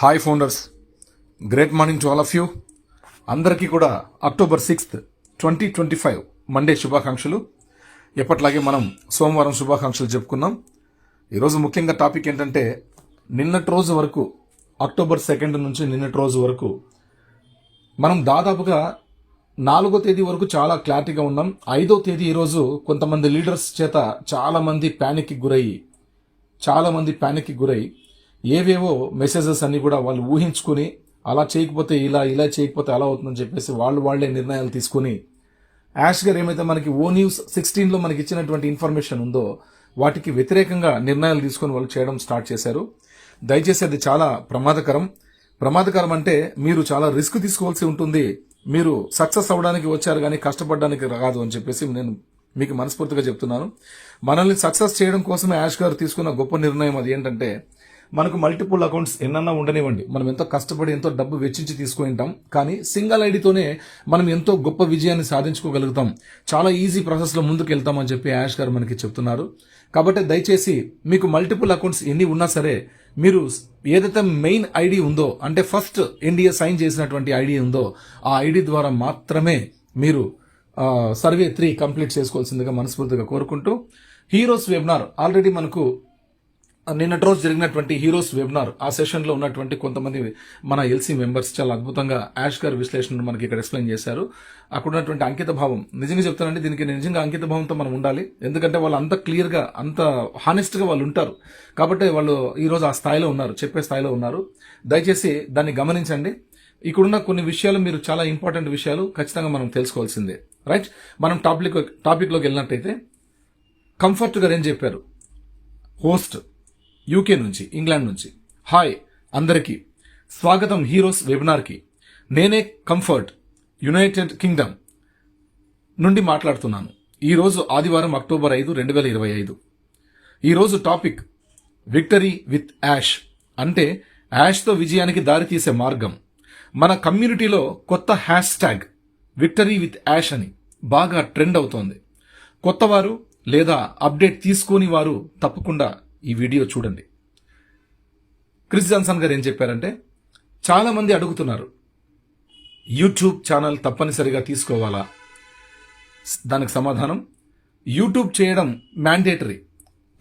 Hi founders great morning to all of you అందరికీ కూడా October sixth twenty twenty five Monday శుభాకాంక్షలు. ఎప్పట్లాగే మనం సోమవారం శుభాకాంక్షలు చెప్పుకున్నాం. ఈరోజు ముఖ్యంగా టాపిక్ ఏంటంటే నిన్నటి రోజు వరకు అక్టోబర్ సెకండ్ నుంచి నిన్నటి రోజు వరకు మనం దాదాపుగా నాలుగో తేదీ వరకు చాలా క్లారిటీగా ఉన్నాం. ఐదో తేదీ ఈరోజు కొంతమంది లీడర్స్ చేత చాలామంది ప్యానిక్కి గురయ్యి చాలామంది ప్యానిక్కి గురై ఏవేవో మెసేజెస్ అన్ని కూడా వాళ్ళు ఊహించుకుని అలా చేయకపోతే ఇలా ఇలా చేయకపోతే అలా అవుతుందని చెప్పేసి వాళ్ళు వాళ్ళే నిర్ణయాలు తీసుకుని యాష్ గారు ఏమైతే మనకి ఓ న్యూస్ సిక్స్టీన్లో మనకి ఇచ్చినటువంటి ఇన్ఫర్మేషన్ ఉందో వాటికి వ్యతిరేకంగా నిర్ణయాలు తీసుకొని వాళ్ళు చేయడం స్టార్ట్ చేశారు. దయచేసి అది చాలా ప్రమాదకరం. ప్రమాదకరం అంటే మీరు చాలా రిస్క్ తీసుకోవాల్సి ఉంటుంది. మీరు సక్సెస్ అవ్వడానికి వచ్చారు కానీ కష్టపడడానికి రాదు అని చెప్పేసి నేను మీకు మనస్ఫూర్తిగా చెప్తున్నాను. మనల్ని సక్సెస్ చేయడం కోసమే యాష్ గారు తీసుకున్న గొప్ప నిర్ణయం అది ఏంటంటే మనకు మల్టిపుల్ అకౌంట్స్ ఎన్నన్నా ఉండనివ్వండి. మనం ఎంతో కష్టపడి ఎంతో డబ్బు వెచ్చించి తీసుకుంటాం కానీ సింగల్ ఐడితోనే మనం ఎంతో గొప్ప విజయాన్ని సాధించుకోగలుగుతాం. చాలా ఈజీ ప్రాసెస్లో ముందుకు వెళ్తామని చెప్పి యాష్ గారు మనకి చెప్తున్నారు. కాబట్టి దయచేసి మీకు మల్టిపుల్ అకౌంట్స్ ఎన్ని ఉన్నా సరే మీరు ఏదైతే మెయిన్ ఐడి ఉందో అంటే ఫస్ట్ ఎన్డీఏ సైన్ చేసినటువంటి ఐడి ఉందో ఆ ఐడి ద్వారా మాత్రమే మీరు సర్వే త్రీ కంప్లీట్ చేసుకోవాల్సిందిగా మనస్ఫూర్తిగా కోరుకుంటూ హీరోస్ వెబినార్. ఆల్రెడీ మనకు నిన్నటి రోజు జరిగినటువంటి హీరోస్ వెబినార్ ఆ సెషన్లో ఉన్నటువంటి కొంతమంది మన ఎల్సీ మెంబర్స్ చాలా అద్భుతంగా యాష్ గారి విశ్లేషణను మనకి ఇక్కడ ఎక్స్ప్లెయిన్ చేశారు. అక్కడ ఉన్నటువంటి అంకిత భావం నిజంగా చెప్తానండి దీనికి నిజంగా అంకిత భావంతో మనం ఉండాలి. ఎందుకంటే వాళ్ళు అంత క్లియర్గా అంత హానెస్ట్గా వాళ్ళు ఉంటారు. కాబట్టి వాళ్ళు ఈ రోజు ఆ స్థాయిలో ఉన్నారు చెప్పే స్థాయిలో ఉన్నారు. దయచేసి దాన్ని గమనించండి. ఇక్కడున్న కొన్ని విషయాలు మీరు చాలా ఇంపార్టెంట్ విషయాలు ఖచ్చితంగా మనం తెలుసుకోవాల్సిందే. రైట్ మనం టాపిక్ టాపిక్లోకి వెళ్ళినట్టయితే కంఫర్ట్ గారు ఏం చెప్పారు? హోస్ట్ యూకే నుంచి ఇంగ్లాండ్ నుంచి. హాయ్ అందరికీ. స్వాగతం హీరోస్ వెబినార్కి. నేనే కంఫర్ట్ యునైటెడ్ కింగ్డమ్ నుండి మాట్లాడుతున్నాను. ఈరోజు ఆదివారం అక్టోబర్ ఐదు రెండు వేల ఇరవై ఐదు. ఈరోజు టాపిక్ విక్టరీ విత్ యాష్. అంటే యాష్తో విజయానికి దారితీసే మార్గం. మన కమ్యూనిటీలో కొత్త hashtag victory with Ash అని బాగా ట్రెండ్ అవుతోంది. కొత్తవారు లేదా అప్డేట్ తీసుకోని వారు తప్పకుండా ఈ వీడియో చూడండి. క్రిస్ జాన్సన్ గారు ఏం చెప్పారంటే చాలా మంది అడుగుతున్నారు యూట్యూబ్ ఛానల్ తప్పనిసరిగా తీసుకోవాలా? దానికి సమాధానం యూట్యూబ్ చేయడం మ్యాండేటరీ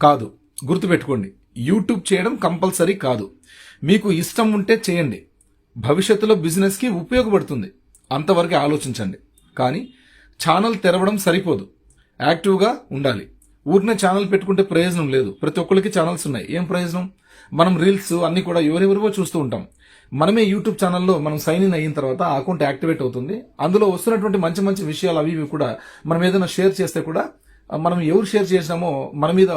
కాదు. గుర్తుపెట్టుకోండి యూట్యూబ్ చేయడం కంపల్సరీ కాదు. మీకు ఇష్టం ఉంటే చేయండి. భవిష్యత్తులో బిజినెస్కి ఉపయోగపడుతుంది. అంతవరకు ఆలోచించండి. కానీ ఛానల్ తెరవడం సరిపోదు. యాక్టివ్గా ఉండాలి. ఊరినే ఛానల్ పెట్టుకుంటే ప్రయోజనం లేదు. ప్రతి ఒక్కరికి ఛానల్స్ ఉన్నాయి. ఏం ప్రయోజనం? మనం రీల్స్ అన్ని కూడా ఎవరెవరివో చూస్తూ ఉంటాం. మనమే యూట్యూబ్ ఛానల్లో మనం సైన్ ఇన్ అయిన తర్వాత ఆ అకౌంట్ యాక్టివేట్ అవుతుంది. అందులో వస్తున్నటువంటి మంచి మంచి విషయాలు అవి ఇవి కూడా మనం ఏదైనా షేర్ చేస్తే కూడా మనం ఎవరు షేర్ చేసినామో మన మీద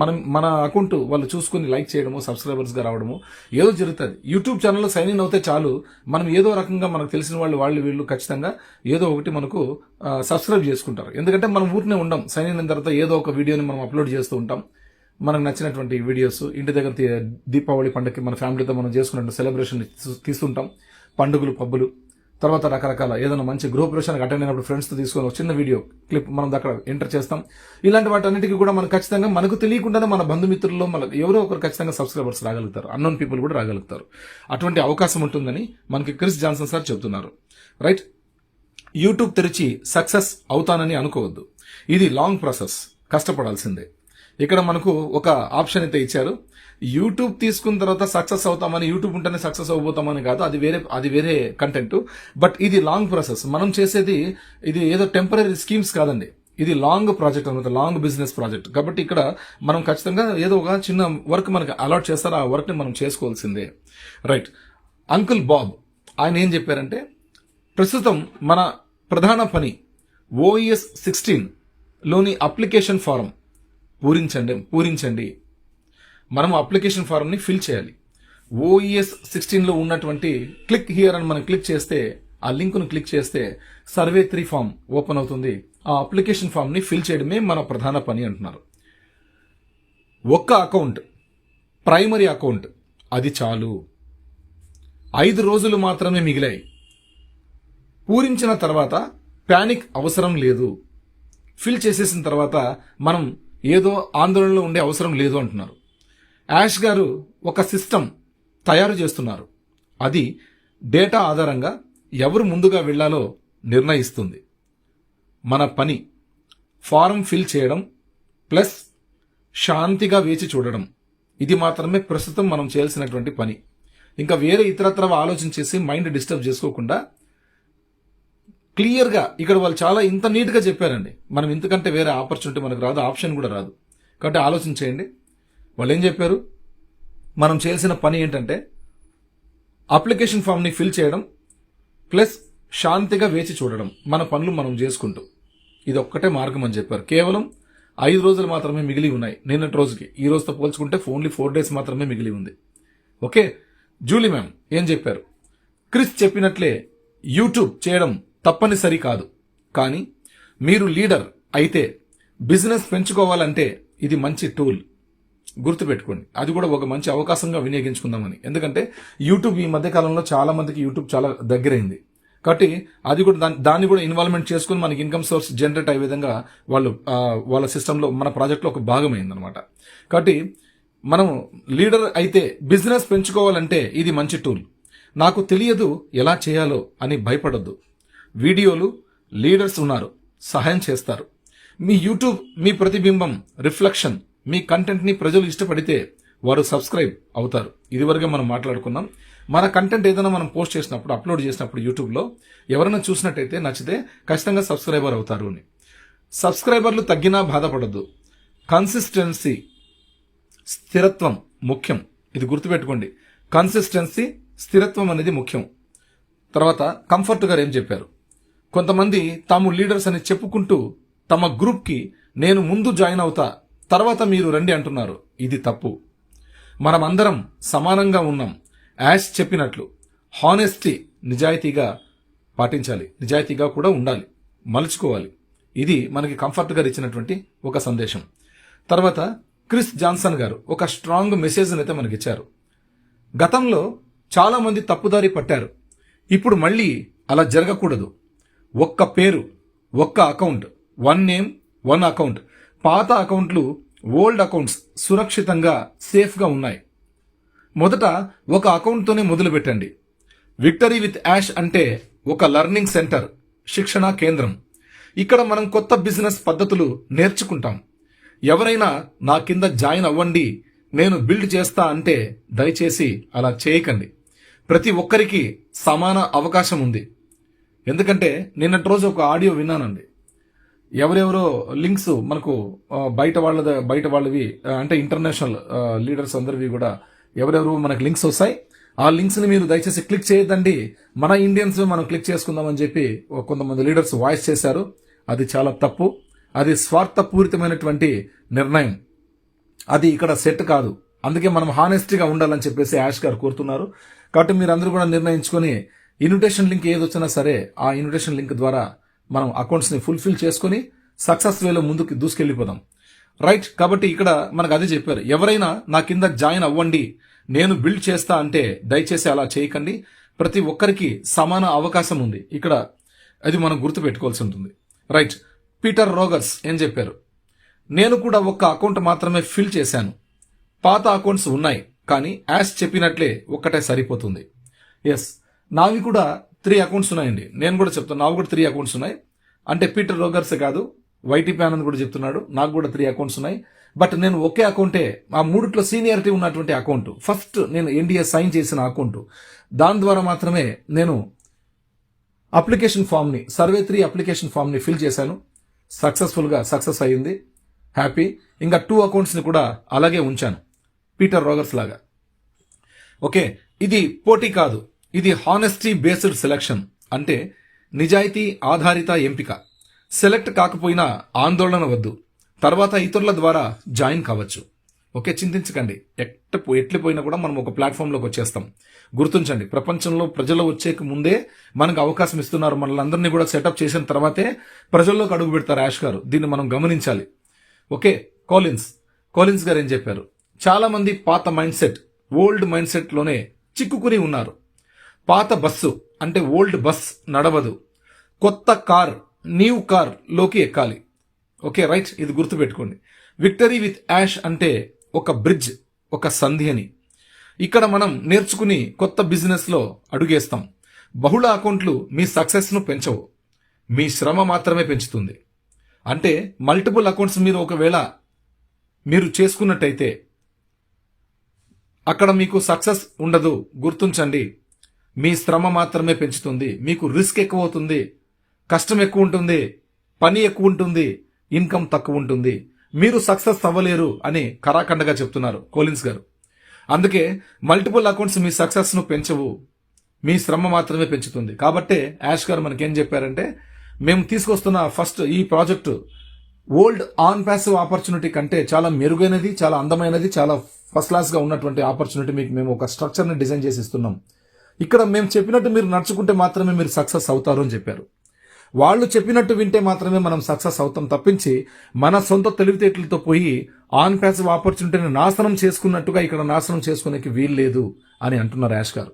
మనం మన అకౌంట్ వాళ్ళు చూసుకుని లైక్ చేయడము సబ్స్క్రైబర్స్గా రావడము ఏదో జరుగుతుంది. యూట్యూబ్ ఛానల్లో సైన్ ఇన్ అవుతే చాలు. మనం ఏదో రకంగా మనకు తెలిసిన వాళ్ళు వాళ్ళు వీళ్ళు ఖచ్చితంగా ఏదో ఒకటి మనకు సబ్స్క్రైబ్ చేసుకుంటారు. ఎందుకంటే మనం ఊరినే ఉండం. సైన్ ఇన్ అయిన తర్వాత ఏదో ఒక వీడియోని మనం అప్లోడ్ చేస్తూ ఉంటాం. మనకు నచ్చినటువంటి వీడియోస్ ఇంటి దగ్గర దీపావళి పండుగకి మన ఫ్యామిలీతో మనం చేసుకున్న సెలబ్రేషన్ తీస్తుంటాం. పండుగలు పబ్బులు తర్వాత రకరకాల ఏదైనా మంచి గృహప్రవేశానికి అటెండ్ అయినప్పుడు ఫ్రెండ్స్తో తీసుకొని ఒక చిన్న వీడియో క్లిప్ మనం అక్కడ ఎంటర్ చేస్తాం. ఇలాంటి వాటన్నిటికీ కూడా మనం ఖచ్చితంగా మనకు తెలియకుండానే మన బంధుమిత్రుల్లో మన ఎవరో ఒకరు ఖచ్చితంగా సబ్స్క్రైబర్స్ రాగలుగుతారు. అన్నోన్ పీపుల్ కూడా రాగలుగుతారు. అటువంటి అవకాశం ఉంటుందని మనకి క్రిస్ జాన్సన్ సార్ చెబుతున్నారు. రైట్ యూట్యూబ్ తెరిచి సక్సెస్ అవుతానని అనుకోవద్దు. ఇది లాంగ్ ప్రాసెస్ కష్టపడాల్సిందే. ఇక్కడ మనకు ఒక ఆప్షన్ అయితే ఇచ్చారు. యూట్యూబ్ తీసుకున్న తర్వాత సక్సెస్ అవుతామని యూట్యూబ్ ఉంటేనే సక్సెస్ అవబోతామని కాదు అది వేరే అది వేరే కంటెంట్ బట్ ఇది లాంగ్ ప్రాసెస్ మనం చేసేది ఇది ఏదో టెంపరీ స్కీమ్స్ కాదండి. ఇది లాంగ్ ప్రాజెక్ట్ అనమాట లాంగ్ బిజినెస్ ప్రాజెక్ట్ కాబట్టి ఇక్కడ మనం ఖచ్చితంగా ఏదో ఒక చిన్న వర్క్ మనకి అలాట్ చేస్తారు ఆ వర్క్ని మనం చేసుకోవాల్సిందే. రైట్ అంకుల్ బాబ్ ఆయన ఏం చెప్పారంటే ప్రస్తుతం మన ప్రధాన పని ఓఈఎస్ సిక్స్టీన్లోని అప్లికేషన్ ఫారం పూరించండి పూరించండి. మనం అప్లికేషన్ ఫారంని ఫిల్ చేయాలి. ఓఈఎస్ సిక్స్టీన్లో ఉన్నటువంటి క్లిక్ హియర్ అని మనం క్లిక్ చేస్తే ఆ లింక్ను క్లిక్ చేస్తే సర్వే త్రీ ఫామ్ ఓపెన్ అవుతుంది. ఆ అప్లికేషన్ ఫామ్ని ఫిల్ చేయడమే మన ప్రధాన పని అంటున్నారు. ఒక్క అకౌంట్ ప్రైమరీ అకౌంట్ అది చాలు. ఐదు రోజులు మాత్రమే మిగిలాయి. పూరించిన తర్వాత ప్యానిక్ అవసరం లేదు. ఫిల్ చేసేసిన తర్వాత మనం ఏదో ఆందోళనలో ఉండే అవసరం లేదు అంటున్నారు. యాష్ గారు ఒక సిస్టమ్ తయారు చేస్తున్నారు. అది డేటా ఆధారంగా ఎవరు ముందుగా వెళ్ళాలో నిర్ణయిస్తుంది. మన పని ఫారం ఫిల్ చేయడం ప్లస్ శాంతిగా వేచి చూడడం. ఇది మాత్రమే ప్రస్తుతం మనం చేయాల్సినటువంటి పని. ఇంకా వేరే ఇతరత్ర ఆలోచన చేసి మైండ్ డిస్టర్బ్ చేసుకోకుండా క్లియర్గా ఇక్కడ వాళ్ళు చాలా ఇంత నీట్గా చెప్పారండి. మనం ఇంతకంటే వేరే ఆపర్చునిటీ మనకు రాదు ఆప్షన్ కూడా రాదు. కాబట్టి ఆలోచన చేయండి. వాళ్ళు ఏం చెప్పారు? మనం చేయాల్సిన పని ఏంటంటే అప్లికేషన్ ఫామ్ని ఫిల్ చేయడం ప్లస్ శాంతిగా వేచి చూడడం మన పనులు మనం చేసుకుంటూ. ఇది ఒక్కటే మార్గం అని చెప్పారు. కేవలం ఐదు రోజులు మాత్రమే మిగిలి ఉన్నాయి. నిన్నటి రోజుకి. ఈ రోజుతో పోల్చుకుంటే ఓన్లీ ఫోర్ డేస్ మాత్రమే మిగిలి ఉంది. ఓకే? జూలీ మ్యామ్ ఏం చెప్పారు? క్రిస్ చెప్పినట్లే యూట్యూబ్ చేయడం తప్పనిసరి కాదు. కానీ మీరు లీడర్ అయితే బిజినెస్ పెంచుకోవాలంటే ఇది మంచి టూల్. గుర్తుపెట్టుకోండి. అది కూడా ఒక మంచి అవకాశంగా వినియోగించుకుందామని. ఎందుకంటే యూట్యూబ్ ఈ మధ్యకాలంలో చాలా మందికి యూట్యూబ్ చాలా దగ్గరైంది. కాబట్టి అది కూడా దాన్ని దాన్ని కూడా ఇన్వాల్వ్మెంట్ చేసుకుని మనకి ఇన్కమ్ సోర్స్ జనరేట్ అయ్యే విధంగా వాళ్ళు వాళ్ళ సిస్టంలో మన ప్రాజెక్ట్లో ఒక భాగమైంది అనమాట కాబట్టి మనం లీడర్ అయితే బిజినెస్ పెంచుకోవాలంటే ఇది మంచి టూల్ నాకు తెలియదు ఎలా చేయాలో అని భయపడొద్దు. వీడియోలు లీడర్స్ ఉన్నారు సహాయం చేస్తారు. మీ యూట్యూబ్ మీ ప్రతిబింబం రిఫ్లెక్షన్ మీ కంటెంట్ని ప్రజలు ఇష్టపడితే వారు సబ్స్క్రైబ్ అవుతారు. ఇదివరకే మనం మాట్లాడుకున్నాం. మన కంటెంట్ ఏదైనా మనం పోస్ట్ చేసినప్పుడు అప్లోడ్ చేసినప్పుడు యూట్యూబ్లో ఎవరైనా చూసినట్టయితే నచ్చితే ఖచ్చితంగా సబ్స్క్రైబర్ అవుతారు అని. సబ్స్క్రైబర్లు తగ్గినా బాధపడద్దు. కన్సిస్టెన్సీ స్థిరత్వం ముఖ్యం. ఇది గుర్తుపెట్టుకోండి. కన్సిస్టెన్సీ స్థిరత్వం అనేది ముఖ్యం. తర్వాత కంఫర్ట్ గారు ఏం చెప్పారు? కొంతమంది తాము లీడర్స్ అని చెప్పుకుంటూ తమ గ్రూప్కి నేను ముందు జాయిన్ అవుతా తర్వాత మీరు రండి అంటున్నారు. ఇది తప్పు. మనమందరం సమానంగా ఉన్నాం. యాష్ చెప్పినట్లు హానెస్టీ నిజాయితీగా పాటించాలి. నిజాయితీగా కూడా ఉండాలి. మలుచుకోవాలి. ఇది మనకి కంఫర్ట్ గారు ఇచ్చినటువంటి ఒక సందేశం. తర్వాత క్రిస్ జాన్సన్ గారు ఒక స్ట్రాంగ్ మెసేజ్ని అయితే మనకి ఇచ్చారు గతంలో చాలామంది తప్పుదారి పట్టారు. ఇప్పుడు మళ్ళీ అలా జరగకూడదు. ఒక్క పేరు ఒక్క account one name one account పాత అకౌంట్లు ఓల్డ్ అకౌంట్స్ సురక్షితంగా సేఫ్గా ఉన్నాయి. మొదట ఒక అకౌంట్తోనే మొదలు పెట్టండి విక్టరీ విత్ యాష్ అంటే ఒక లర్నింగ్ సెంటర్ శిక్షణా కేంద్రం. ఇక్కడ మనం కొత్త బిజినెస్ పద్ధతులు నేర్చుకుంటాం. ఎవరైనా నా కింద జాయిన్ అవ్వండి నేను బిల్డ్ చేస్తా అంటే దయచేసి అలా చేయకండి. ప్రతి ఒక్కరికి సమాన అవకాశం ఉంది. ఎందుకంటే నిన్నటి రోజు ఒక ఆడియో విన్నానండి. ఎవరెవరో లింక్స్ మనకు బయట వాళ్ళ బయట వాళ్ళవి అంటే ఇంటర్నేషనల్ లీడర్స్ అందరివి కూడా ఎవరెవరు మనకు లింక్స్ వస్తాయి. ఆ లింక్స్ని మీరు దయచేసి క్లిక్ చేయొద్దండి. మన ఇండియన్స్ మనం క్లిక్ చేసుకుందామని చెప్పి కొంతమంది లీడర్స్ వాయిస్ చేశారు. అది చాలా తప్పు. అది స్వార్థపూరితమైనటువంటి నిర్ణయం. అది ఇక్కడ సెట్ కాదు. అందుకే మనం హానెస్టీగా ఉండాలని చెప్పేసి యాష్ గారు కోరుతున్నారు. కాబట్టి మీరు అందరూ కూడా నిర్ణయించుకొని ఇన్విటేషన్ లింక్ ఏది వచ్చినా సరే ఆ ఇన్విటేషన్ లింక్ ద్వారా మనం అకౌంట్స్ని ఫుల్ఫిల్ చేసుకొని సక్సెస్ వేలో ముందుకు దూసుకెళ్ళిపోదాం. రైట్ కాబట్టి ఇక్కడ మనకు అదే చెప్పారు. ఎవరైనా నా కింద జాయిన్ అవ్వండి నేను బిల్డ్ చేస్తా అంటే దయచేసి అలా చేయకండి. ప్రతి ఒక్కరికి సమాన అవకాశం ఉంది. ఇక్కడ అది మనం గుర్తు పెట్టుకోవాల్సి ఉంటుంది. రైట్ పీటర్ రోగర్స్ ఏం చెప్పారు? నేను కూడా ఒక్క అకౌంట్ మాత్రమే ఫిల్ చేశాను. పాత అకౌంట్స్ ఉన్నాయి కానీ యాష్ చెప్పినట్లే ఒక్కటే సరిపోతుంది. ఎస్ నావి కూడా త్రీ అకౌంట్స్ ఉన్నాయండి. నేను కూడా చెప్తాను నావి కూడా త్రీ అకౌంట్స్ ఉన్నాయి. అంటే పీటర్ రోగర్స్ కాదు వైటీపీ ఆనంద్ కూడా చెప్తున్నాడు. నాకు కూడా త్రీ అకౌంట్స్ ఉన్నాయి. బట్ నేను ఒకే అకౌంటే ఆ మూడిట్లో సీనియారిటీ ఉన్నటువంటి అకౌంట్ ఫస్ట్ నేను ఎన్డీఏ సైన్ చేసిన అకౌంట్ దాని ద్వారా మాత్రమే నేను అప్లికేషన్ ఫామ్ని సర్వే త్రీ అప్లికేషన్ ఫామ్ని ఫిల్ చేశాను. సక్సెస్ఫుల్గా సక్సెస్ అయ్యింది. హ్యాపీ ఇంకా టూ అకౌంట్స్ని కూడా అలాగే ఉంచాను. పీటర్ రోగర్స్ లాగా. ఓకే ఇది పోటీ కాదు. ఇది హానెస్టీ బేస్డ్ సెలక్షన్ అంటే నిజాయితీ ఆధారిత ఎంపిక. సెలెక్ట్ కాకపోయినా ఆందోళన వద్దు. తర్వాత ఇతరుల ద్వారా జాయిన్ కావచ్చు. ఓకే చింతించకండి. ఎట్ట పో- ఎట్లిపోయినా కూడా మనం ఒక ప్లాట్ఫామ్లోకి వచ్చేస్తాం. గుర్తుంచండి ప్రపంచంలో ప్రజలు వచ్చేక ముందే మనకు అవకాశం ఇస్తున్నారు మనల్ని కూడా సెటప్ చేసిన తర్వాతే ప్రజల్లోకి అడుగు పెడతారు యాష్ గారు. దీన్ని మనం గమనించాలి. Okay Collins. కోలిన్స్ గారు ఏం చెప్పారు? చాలామంది పాత మైండ్ సెట్ ఓల్డ్ మైండ్ సెట్లోనే చిక్కుకుని ఉన్నారు. పాత బస్సు అంటే ఓల్డ్ బస్ నడవదు. కొత్త కార్ న్యూ కార్లోకి ఎక్కాలి. Okay right? ఇది గుర్తుపెట్టుకోండి. విక్టరీ విత్ యాష్ అంటే ఒక బ్రిడ్జ్ ఒక సంధి అని ఇక్కడ మనం నేర్చుకుని కొత్త బిజినెస్లో అడుగేస్తాం. బహుళ అకౌంట్లు మీ సక్సెస్ను పెంచవు. మీ శ్రమ మాత్రమే పెంచుతుంది. అంటే మల్టిపుల్ అకౌంట్స్ మీద ఒకవేళ మీరు చేసుకున్నట్టయితే అక్కడ మీకు సక్సెస్ ఉండదు. గుర్తుంచండి మీ శ్రమ మాత్రమే పెంచుతుంది. మీకు రిస్క్ ఎక్కువ అవుతుంది కష్టం ఎక్కువ ఉంటుంది. పని ఎక్కువ ఉంటుంది. ఇన్కమ్ తక్కువ ఉంటుంది. మీరు సక్సెస్ అవ్వలేరు అని కరాఖండగా చెప్తున్నారు కోలిన్స్ గారు. అందుకే మల్టిపుల్ అకౌంట్స్ మీ సక్సెస్ను పెంచవు. మీ శ్రమ మాత్రమే పెంచుతుంది. కాబట్టే యాష్ గారు మనకేం చెప్పారంటే మేము తీసుకొస్తున్న ఫస్ట్ ఈ project old on passive opportunity కంటే చాలా మెరుగైనది చాలా అందమైనది చాలా ఫస్ట్ క్లాస్గా ఉన్నటువంటి ఆపర్చునిటీ మీకు మేము ఒక స్ట్రక్చర్ని డిజైన్ చేసి ఇస్తున్నాం. ఇక్కడ మేము చెప్పినట్టు మీరు నడుచుకుంటే మాత్రమే మీరు సక్సెస్ అవుతారు అని చెప్పారు. వాళ్ళు చెప్పినట్టు వింటే మాత్రమే మనం సక్సెస్ అవుతాం తప్పించి మన సొంత తెలివితేటలతో పోయి ఆన్ ప్యాసివ్ ఆపర్చునిటీని నాశనం చేసుకున్నట్టుగా ఇక్కడ నాశనం చేసుకునేకి వీలు లేదు అని అంటున్నారు యాష్ గారు.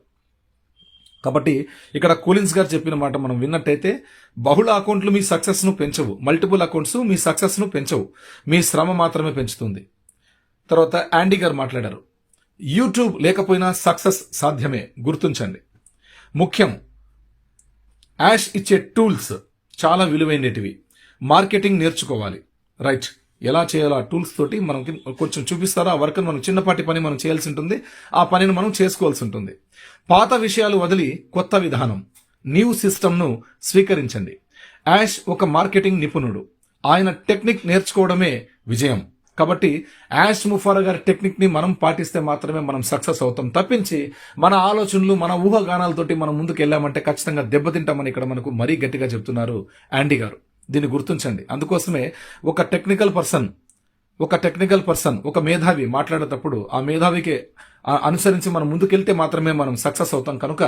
కాబట్టి ఇక్కడ కూలిన్స్ గారు చెప్పిన మాట మనం విన్నట్టయితే బహుళ అకౌంట్లు మీ సక్సెస్ను పెంచవు మల్టిపుల్ అకౌంట్స్ మీ సక్సెస్ను పెంచవు మీ శ్రమ మాత్రమే పెంచుతుంది. తర్వాత యాండీ గారు మాట్లాడారు. యూట్యూబ్ లేకపోయినా సక్సెస్ సాధ్యమే. గుర్తుంచండి. ముఖ్యం యాష్ ఇచ్చే టూల్స్ చాలా విలువైనటివి. మార్కెటింగ్ నేర్చుకోవాలి. రైట్ ఎలా చేయాలో ఆ టూల్స్ తోటి మనకి కొంచెం చూపిస్తారో? ఆ వర్క్ను మనం చిన్నపాటి పని మనం చేయాల్సి ఉంటుంది. ఆ పనిని మనం చేసుకోవాల్సి ఉంటుంది. పాత విషయాలు వదిలి కొత్త విధానం. న్యూ సిస్టమ్ను స్వీకరించండి. యాష్ ఒక మార్కెటింగ్ నిపుణుడు. ఆయన టెక్నిక్ నేర్చుకోవడమే విజయం. కాబట్టి యాష్ ముఫారా గారి టెక్నిక్ని మనం పాటిస్తే మాత్రమే మనం సక్సెస్ అవుతాం. తప్పించి మన ఆలోచనలు మన ఊహాగానాలతోటి మనం ముందుకు వెళ్ళామంటే ఖచ్చితంగా దెబ్బతింటామని ఇక్కడ మనకు మరీ గట్టిగా చెప్తున్నారు యాండీ గారు. దీన్ని గుర్తుంచండి. అందుకోసమే ఒక టెక్నికల్ పర్సన్ ఒక టెక్నికల్ పర్సన్ ఒక మేధావి మాట్లాడేటప్పుడు ఆ మేధావికి అనుసరించి మనం ముందుకెళ్తే మాత్రమే మనం సక్సెస్ అవుతాం కనుక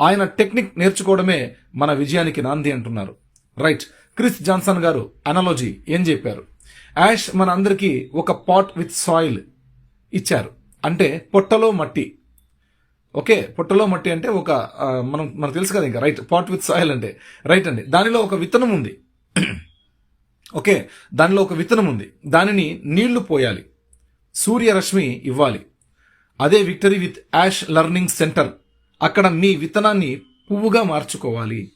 ఆయన టెక్నిక్ నేర్చుకోవడమే మన విజయానికి నాంది అంటున్నారు. రైట్. క్రిస్ జాన్సన్ గారు అనాలజీ ఏం చెప్పారు? యాష్ మన అందరికీ ఒక పాట్ విత్ సాయిల్ ఇచ్చారు. అంటే పొట్టలో మట్టి. ఓకే పొట్టలో మట్టి అంటే ఒక మనం మనకు తెలుసు కదా ఇంకా రైట్ పాట్ విత్ సాయిల్ అంటే. రైట్ అండి దానిలో ఒక విత్తనం ఉంది. ఓకే దానిలో ఒక విత్తనం ఉంది. దానిని నీళ్ళు పోయాలి. సూర్యరశ్మి ఇవ్వాలి. అదే victory with Ash learning centre. అక్కడ మీ విత్తనాన్ని పువ్వుగా మార్చుకోవాలి.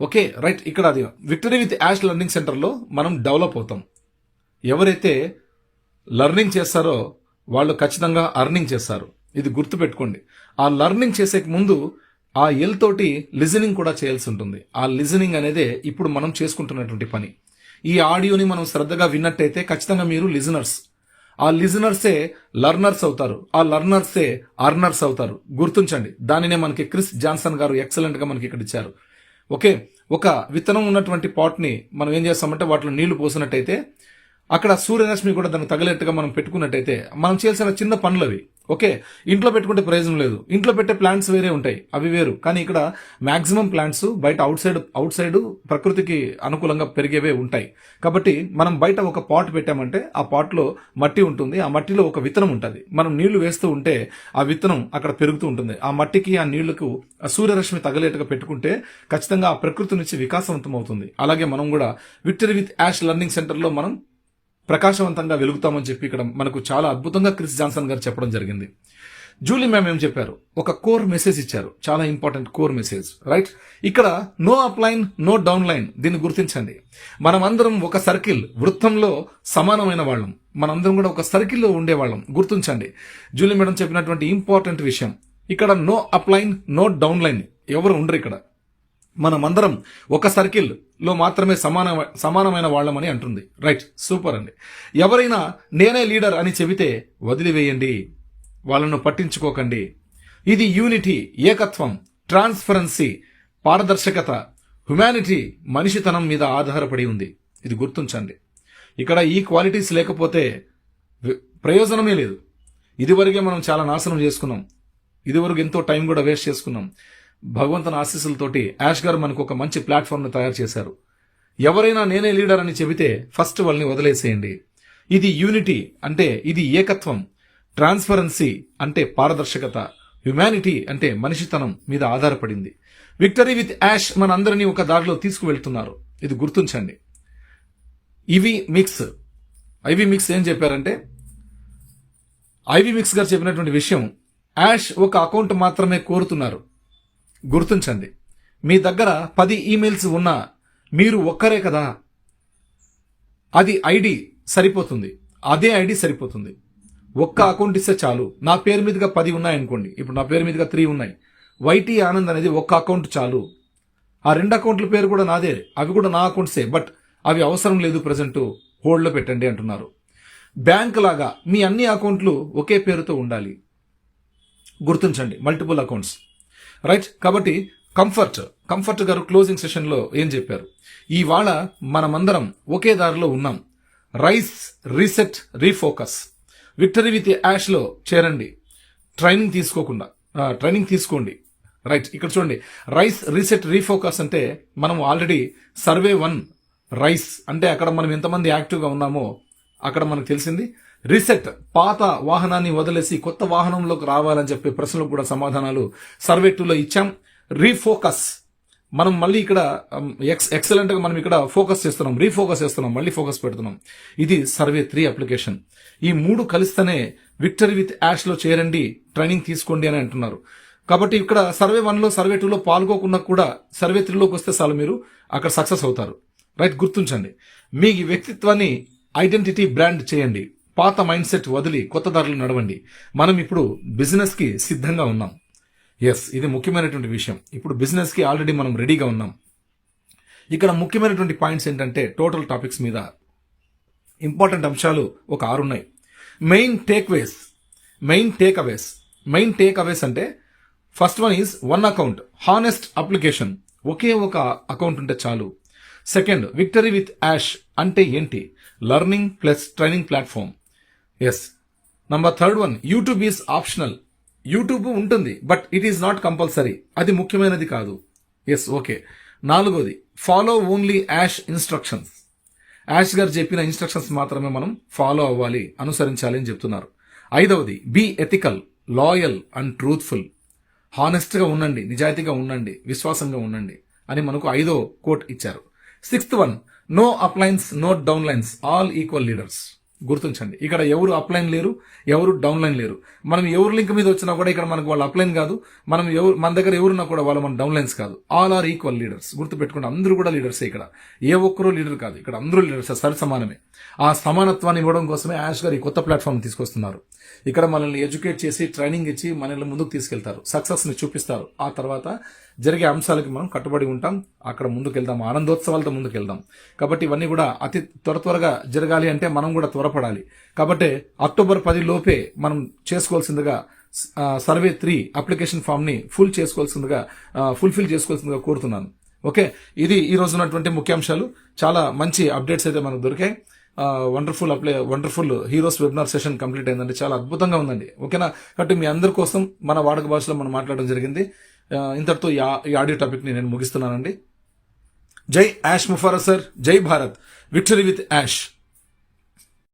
ఓకే రైట్ ఇక్కడ అది. విక్టరీ విత్ యాష్ లెర్నింగ్ సెంటర్లో మనం డెవలప్ అవుతాం. ఎవరైతే లెర్నింగ్ చేస్తారో వాళ్ళు ఖచ్చితంగా అర్నింగ్ చేస్తారు. ఇది గుర్తుపెట్టుకోండి. ఆ లెర్నింగ్ చేసే ముందు ఆ ఎల్ తోటి లిజనింగ్ కూడా చేయాల్సి ఉంటుంది. ఆ లిజనింగ్ అనేదే ఇప్పుడు మనం చేసుకుంటున్నటువంటి పని. ఈ ఆడియోని మనం శ్రద్ధగా విన్నట్టయితే ఖచ్చితంగా మీరు లిజనర్స్ ఆ లిజనర్సే లర్నర్స్ అవుతారు. ఆ లర్నర్సే అర్నర్స్ అవుతారు. గుర్తుంచండి. దానినే మనకి క్రిస్ జాన్సన్ గారు ఎక్సలెంట్గా మనకి ఇక్కడ ఇచ్చారు. ఓకే ఒక విత్తనం ఉన్నటువంటి పాట్ని మనం ఏం చేస్తామంటే వాటిలో నీళ్ళు పోసినట్టయితే అక్కడ సూర్యరశ్మి కూడా దానికి తగిలేట్టుగా మనం పెట్టుకున్నట్టయితే మనం చేయాల్సిన చిన్న పనులు అవి ఓకే ఇంట్లో పెట్టుకుంటే ప్రయోజనం లేదు. ఇంట్లో పెట్టే ప్లాంట్స్ వేరే ఉంటాయి అవి వేరు. కానీ ఇక్కడ మాక్సిమం ప్లాంట్స్ బయట అవుట్ సైడ్ అవుట్ సైడ్ ప్రకృతికి అనుకూలంగా పెరిగేవే ఉంటాయి. కాబట్టి మనం బయట ఒక పాట్ పెట్టామంటే ఆ పాట్లో మట్టి ఉంటుంది ఆ మట్టిలో ఒక విత్తనం ఉంటుంది. మనం నీళ్ళు వేస్తూ ఉంటే ఆ విత్తనం అక్కడ పెరుగుతూ ఉంటుంది. ఆ మట్టికి ఆ నీళ్ళకు సూర్యరశ్మి తగలేటగా పెట్టుకుంటే ఖచ్చితంగా ఆ ప్రకృతి నుంచి వికాసవంతం అవుతుంది. అలాగే మనం కూడా విక్టరీ విత్ యాష్ లెర్నింగ్ సెంటర్లో మనం ప్రకాశవంతంగా వెలుగుతామని చెప్పి ఇక్కడ మనకు చాలా అద్భుతంగా క్రిస్ జాన్సన్ గారు చెప్పడం జరిగింది. జూలీ మ్యామ్ ఏం చెప్పారు? ఒక కోర్ మెసేజ్ ఇచ్చారు. చాలా ఇంపార్టెంట్ కోర్ మెసేజ్ రైట్? ఇక్కడ no upline no downline దీన్ని గుర్తించండి. మనమందరం ఒక సర్కిల్ వృత్తంలో సమానమైన వాళ్ళం. మనందరం కూడా ఒక సర్కిల్లో ఉండేవాళ్ళం. గుర్తించండి. జూలీ మేడం చెప్పినటువంటి ఇంపార్టెంట్ విషయం. ఇక్కడ no upline no downline ఎవరు ఉండరు ఇక్కడ. మనమందరం ఒక సర్కిల్లో మాత్రమే సమాన సమానమైన వాళ్ళమని అంటుంది. రైట్ సూపర్ అండి. ఎవరైనా నేనే లీడర్ అని చెబితే వదిలివేయండి వాళ్ళను పట్టించుకోకండి. ఇది యూనిటీ ఏకత్వం ట్రాన్స్పరెన్సీ పారదర్శకత హ్యుమానిటీ మనిషితనం మీద ఆధారపడి ఉంది. ఇది గుర్తుంచండి. ఇక్కడ ఈ క్వాలిటీస్ లేకపోతే ప్రయోజనమే లేదు. ఇదివరకే మనం చాలా నాశనం చేసుకున్నాం. ఇదివరకు ఎంతో టైం కూడా వేస్ట్ చేసుకున్నాం. భగవంతుని ఆశీస్సులతోటి యాష్ గారు మనకు ఒక మంచి ప్లాట్ఫామ్ను తయారు చేశారు. ఎవరైనా నేనే లీడర్ అని చెబితే ఫస్ట్ వాళ్ళని వదిలేసేయండి. ఇది యూనిటీ అంటే ఇది ఏకత్వం. ట్రాన్స్పరెన్సీ అంటే పారదర్శకత. హ్యుమానిటీ అంటే మనిషితనం మీద ఆధారపడింది. విక్టరీ విత్ యాష్ మన అందరినీ ఒక దారిలో తీసుకువెళ్తున్నారు. ఇది గుర్తుంచండి. ఇవి మిక్స్. ఐవి మిక్స్ ఏం చెప్పారంటే ఐవి మిక్స్ గారు చెప్పినటువంటి విషయం యాష్ ఒక అకౌంట్ మాత్రమే కోరుతున్నారు. గుర్తించండి. మీ దగ్గర పది ఈమెయిల్స్ ఉన్నా మీరు ఒక్కరే కదా. అది ఐడి సరిపోతుంది. అదే ఐడి సరిపోతుంది. ఒక్క అకౌంట్ ఇస్తే చాలు. నా పేరు మీదుగా పది ఉన్నాయి అనుకోండి. ఇప్పుడు నా పేరు మీదుగా త్రీ ఉన్నాయి. వైటీ ఆనంద్ అనేది ఒక్క అకౌంట్ చాలు. ఆ రెండు అకౌంట్ల పేరు కూడా నాదే. అవి కూడా నా అకౌంట్సే బట్ అవి అవసరం లేదు ప్రజెంట్. హోల్డ్లో పెట్టండి అంటున్నారు. బ్యాంక్ లాగా మీ అన్ని అకౌంట్లు ఒకే పేరుతో ఉండాలి. గుర్తించండి. మల్టిపుల్ అకౌంట్స్ రైట్ కాబట్టి కంఫర్ట్ కంఫర్ట్ గారు క్లోజింగ్ సెషన్లో ఏం చెప్పారు? ఇవాళ మనమందరం ఒకే దారిలో ఉన్నాం. Rise reset refocus victory with యాష్లో చేరండి. ట్రైనింగ్ తీసుకోకుండా ట్రైనింగ్ తీసుకోండి. రైట్ ఇక్కడ చూడండి. రైస్ రీసెట్ రీఫోకస్ అంటే మనం ఆల్రెడీ సర్వే వన్ రైస్ అంటే అక్కడ మనం ఎంతమంది యాక్టివ్గా ఉన్నామో అక్కడ మనకు తెలిసింది రీసెట్ పాత వాహనాన్ని వదిలేసి కొత్త వాహనంలోకి రావాలని చెప్పే ప్రశ్నలకు కూడా సమాధానాలు సర్వే టూలో ఇచ్చాం. రీఫోకస్. మనం మళ్ళీ ఇక్కడ ఎక్స్ ఎక్సలెంట్గా మనం ఇక్కడ ఫోకస్ చేస్తున్నాం. రీఫోకస్ చేస్తున్నాం. మళ్ళీ ఫోకస్ పెడుతున్నాం. ఇది సర్వే త్రీ అప్లికేషన్. ఈ మూడు కలిస్తేనే విక్టరీ విత్ యాష్లో చేరండి ట్రైనింగ్ తీసుకోండి అని అంటున్నారు. కాబట్టి ఇక్కడ సర్వే వన్లో సర్వే టూలో పాల్గొకుండా కూడా సర్వే త్రీలోకి వస్తే చాలు మీరు అక్కడ సక్సెస్ అవుతారు. రైట్ గుర్తుంచండి. మీ వ్యక్తిత్వాన్ని ఐడెంటిటీ బ్రాండ్ చేయండి. పాత మైండ్ సెట్ వదిలి కొత్త దారులు నడవండి. మనం ఇప్పుడు బిజినెస్కి సిద్ధంగా ఉన్నాం. ఎస్ ఇది ముఖ్యమైనటువంటి విషయం. ఇప్పుడు బిజినెస్కి ఆల్రెడీ మనం రెడీగా ఉన్నాం. ఇక్కడ ముఖ్యమైనటువంటి పాయింట్స్ ఏంటంటే టోటల్ టాపిక్స్ మీద ఇంపార్టెంట్ అంశాలు ఒక ఆరు ఉన్నాయి. Main takeaways main takeaways main takeaways అంటే first one is one account honest application ఒకే ఒక అకౌంట్ ఉంటే చాలు. సెకండ్ విక్టరీ విత్ యాష్ అంటే ఏంటి? Learning plus training platform yes number third one YouTube is optional YouTube ఉంటుంది but it is not compulsory అది ముఖ్యమైనది కాదు. ఎస్ ఓకే నాలుగోది follow only Ash instructions Ash గారు చెప్పిన ఇన్స్ట్రక్షన్స్ మాత్రమే మనం ఫాలో అవ్వాలి అనుసరించాలి అని చెప్తున్నారు. ఐదవది be ethical loyal and truthful హానెస్ట్గా ఉండండి నిజాయితీగా ఉండండి విశ్వాసంగా ఉండండి అని మనకు ఐదో కోట్ ఇచ్చారు. Sixth one no uplines no downlines all equal leaders గుర్తుంచండి. ఇక్కడ ఎవరు అప్లైన్ లేరు ఎవరు డౌన్లైన్ లేరు. మనం ఎవరు లింక్ మీద వచ్చినా కూడా ఇక్కడ మనకు వాళ్ళు అప్లైన్ కాదు. మనం ఎవరు మన దగ్గర ఎవరున్నా కూడా వాళ్ళు మన డౌన్లైన్స్ కాదు. ఆల్ ఆర్ ఈక్వల్ లీడర్స్ గుర్తుపెట్టుకుంటే అందరూ కూడా లీడర్స్ ఇక్కడ. ఏ ఒక్కరూ లీడర్ కాదు. ఇక్కడ అందరూ లీడర్స్ సరి సమానమే. ఆ సమానత్వాన్ని ఇవ్వడం కోసమే యాష్ గారు ఈ కొత్త ప్లాట్ఫామ్ తీసుకొస్తున్నారు. ఇక్కడ మనల్ని ఎడ్యుకేట్ చేసి ట్రైనింగ్ ఇచ్చి మనల్ని ముందుకు తీసుకెళ్తారు. సక్సెస్ని చూపిస్తారు. ఆ తర్వాత జరిగే అంశాలకి మనం కట్టుబడి ఉంటాం. అక్కడ ముందుకెళ్దాం. ఆనందోత్సవాలతో ముందుకెళ్దాం. కాబట్టి ఇవన్నీ కూడా అతి త్వర త్వరగా జరగాలి అంటే మనం కూడా త్వరపడాలి. కాబట్టి అక్టోబర్ పది లోపే మనం చేసుకోవాల్సిందిగా సర్వే త్రీ అప్లికేషన్ ఫామ్ని ఫుల్ చేసుకోవాల్సిందిగా ఫుల్ఫిల్ చేసుకోవాల్సిందిగా కోరుతున్నాను. ఓకే? ఇది ఈ రోజు ఉన్నటువంటి ముఖ్యాంశాలు. చాలా మంచి అప్డేట్స్ అయితే మనకు దొరికాయి. Wonderful apply wonderful heroes webinar session complete అయిందండి. చాలా అద్భుతంగా ఉందండి. ఓకేనా? కాబట్టి మీ అందరి కోసం మన వాడక భాషలో మనం మాట్లాడడం జరిగింది. ఇంతటితో ఈ ఈ ఆడియో టాపిక్ని నేను ముగిస్తున్నానండి. జై యాష్ ముఫారా సార్. జై భారత్. Victory with ash.